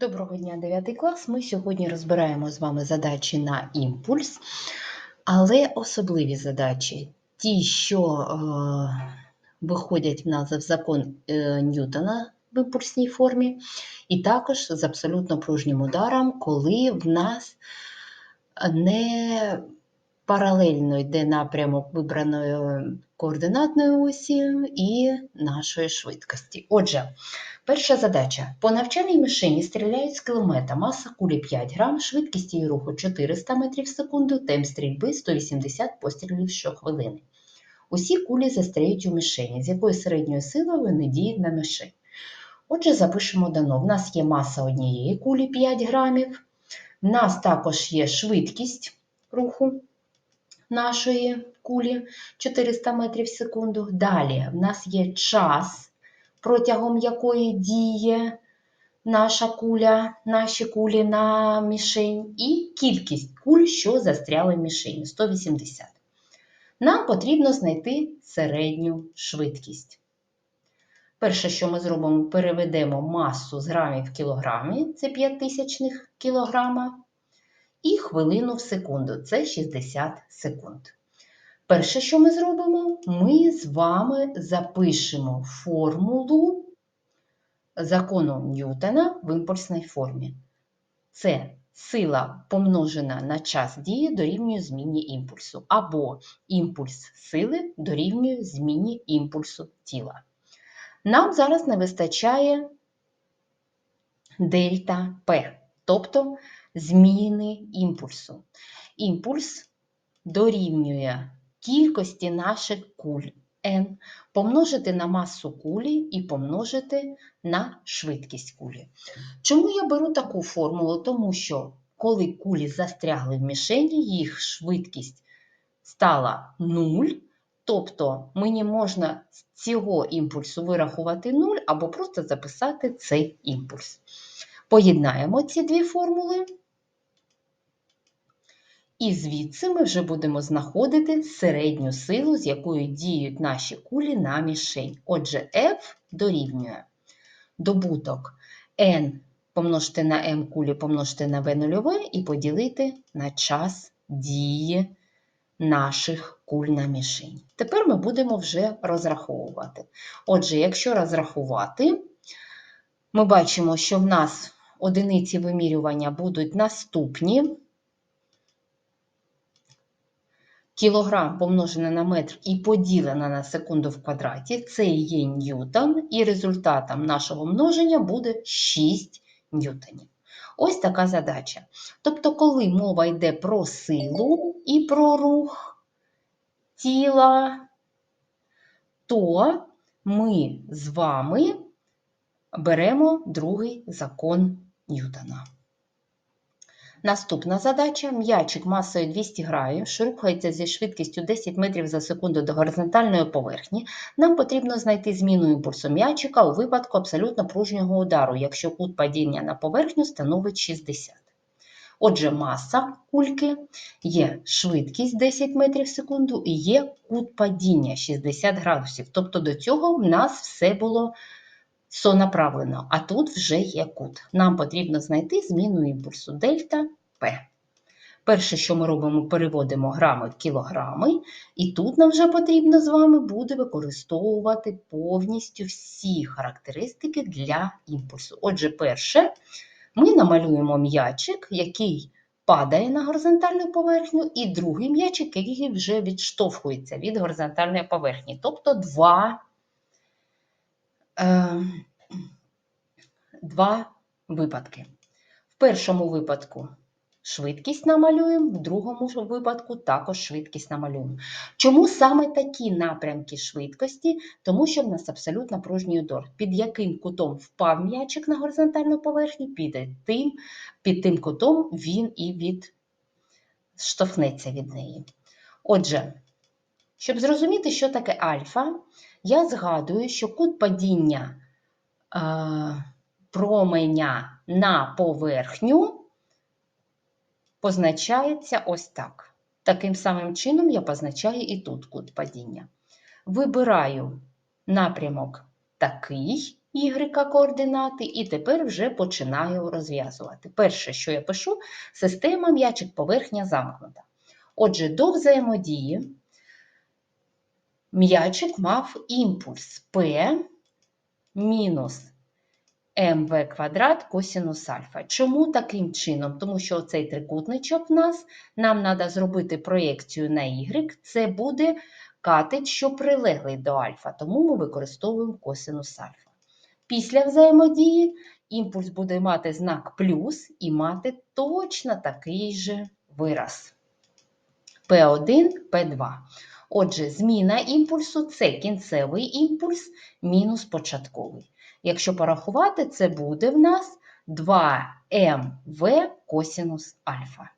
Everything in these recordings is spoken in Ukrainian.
Доброго дня, 9 клас. Ми сьогодні розбираємо з вами задачі на імпульс, але особливі задачі, ті, що е, виходять в нас в закон е, Ньютона в імпульсній формі, і також з абсолютно пружнім ударом, коли в нас не паралельно йде напрямок вибраної координатної осі і нашої швидкості. Отже, Перша задача. По навчальній мишені стріляють з кулемета, маса кулі 5 грам, швидкість її руху 400 метрів в секунду, темп стрільби 180 пострілів щохвилини. Усі кулі застряють у мишені, з якою середньою силою вони діють на мишень. Отже, запишемо дано. В нас є маса однієї кулі 5 грамів, в нас також є швидкість руху нашої кулі 400 метрів в секунду. Далі в нас є час протягом якої діє наша куля, наші кулі на мішень, і кількість куль, що застряли в мішені 180. Нам потрібно знайти середню швидкість. Перше, що ми зробимо, переведемо масу з грамів в кілограмі, це 5 тисячних кілограма, і хвилину в секунду це 60 секунд. Перше, що ми зробимо, ми з вами запишемо формулу закону Ньютона в імпульсній формі. Це сила помножена на час дії дорівнює зміні імпульсу, або імпульс сили дорівнює зміні імпульсу тіла. Нам зараз не вистачає дельта П, тобто зміни імпульсу. Імпульс дорівнює кількості наших куль n помножити на масу кулі і помножити на швидкість кулі. Чому я беру таку формулу? Тому що коли кулі застрягли в мішені, їх швидкість стала 0, тобто мені можна з цього імпульсу вирахувати 0 або просто записати цей імпульс. Поєднаємо ці дві формули. І звідси ми вже будемо знаходити середню силу, з якою діють наші кулі на мішень. Отже, F дорівнює добуток N помножити на m кулі помножити на v нульове і поділити на час дії наших куль на мішень. Тепер ми будемо вже розраховувати. Отже, якщо розрахувати, ми бачимо, що в нас одиниці вимірювання будуть наступні. Кілограм помножене на метр і поділене на секунду в квадраті, це є ньютон, і результатом нашого множення буде 6 ньютонів. Ось така задача. Тобто, коли мова йде про силу і про рух тіла, то ми з вами беремо другий закон Ньютона. Наступна задача: м'ячик масою 200 грамів, рухається зі швидкістю 10 метрів за секунду до горизонтальної поверхні. Нам потрібно знайти зміну імпульсу м'ячика у випадку абсолютно пружнього удару, якщо кут падіння на поверхню становить 60. Отже, маса кульки є швидкість 10 метрів в секунду і є кут падіння 60 градусів. Тобто до цього в нас все було сонаправлено, а тут вже є кут. Нам потрібно знайти зміну імпульсу дельта П. Перше, що ми робимо, переводимо грами в кілограми, і тут нам вже потрібно з вами буде використовувати повністю всі характеристики для імпульсу. Отже, перше, ми намалюємо м'ячик, який падає на горизонтальну поверхню, і другий м'ячик, який вже відштовхується від горизонтальної поверхні. Тобто два два випадки. В першому випадку швидкість намалюємо, в другому випадку також швидкість намалюємо. Чому саме такі напрямки швидкості? Тому що в нас абсолютно пружній удар. Під яким кутом впав м'ячик на горизонтальну поверхню, під тим, під тим кутом він і відштовхнеться від неї. Отже, щоб зрозуміти, що таке альфа, я згадую, що кут падіння е, променя на поверхню позначається ось так. Таким самим чином я позначаю і тут кут падіння. Вибираю напрямок такий, Y координати, і тепер вже починаю розв'язувати. Перше, що я пишу, система м'ячик поверхня замкнута. Отже, до взаємодії м'ячик мав імпульс P мінус МВ квадрат косінус альфа. Чому таким чином? Тому що цей трикутничок в нас, нам треба зробити проєкцію на Y, це буде катет, що прилеглий до альфа, тому ми використовуємо косинус альфа. Після взаємодії імпульс буде мати знак плюс і мати точно такий же вираз. P1, P2. Отже, зміна імпульсу це кінцевий імпульс мінус початковий. Якщо порахувати, це буде в нас 2mv косінус альфа.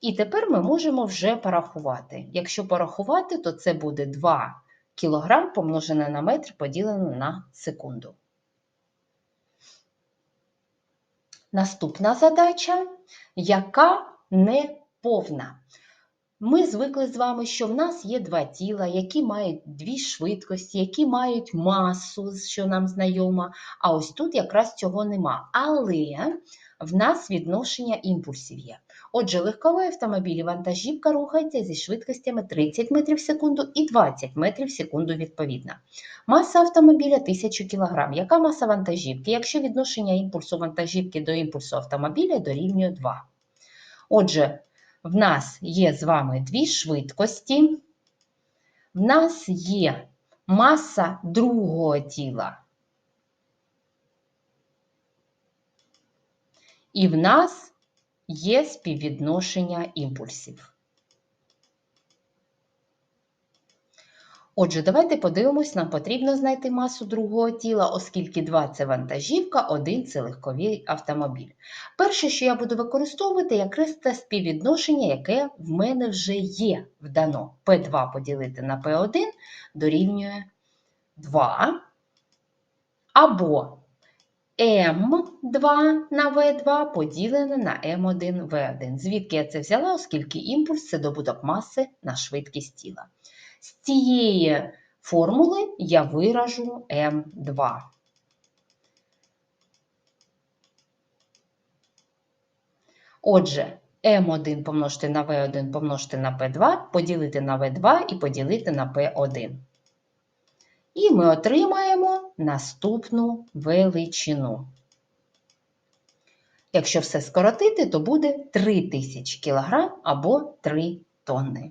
І тепер ми можемо вже порахувати. Якщо порахувати, то це буде 2 кг помножене на метр поділене на секунду. Наступна задача, яка не повна. Ми звикли з вами, що в нас є два тіла, які мають дві швидкості, які мають масу, що нам знайомо, а ось тут якраз цього нема. Але в нас відношення імпульсів є. Отже, легковий автомобіль і вантажівка рухаються зі швидкостями 30 метрів в секунду і 20 метрів в секунду відповідно. Маса автомобіля 1000 кг. Яка маса вантажівки, якщо відношення імпульсу вантажівки до імпульсу автомобіля дорівнює 2? Отже, в нас є з вами дві швидкості, в нас є маса другого тіла. І в нас є співвідношення імпульсів. Отже, давайте подивимось, нам потрібно знайти масу другого тіла, оскільки 2 це вантажівка, 1 це легковий автомобіль. Перше, що я буду використовувати, якраз це співвідношення, яке в мене вже є вдано. P2 поділити на P1 дорівнює 2. Або М2 на В2 поділене на М1В1. Звідки я це взяла, оскільки імпульс це добуток маси на швидкість тіла. З цієї формули я виражу М2. Отже, М1 помножити на В1 помножити на П2, поділити на В2 і поділити на П1. І ми отримаємо наступну величину. Якщо все скоротити, то буде 3000 кг або 3 тонни.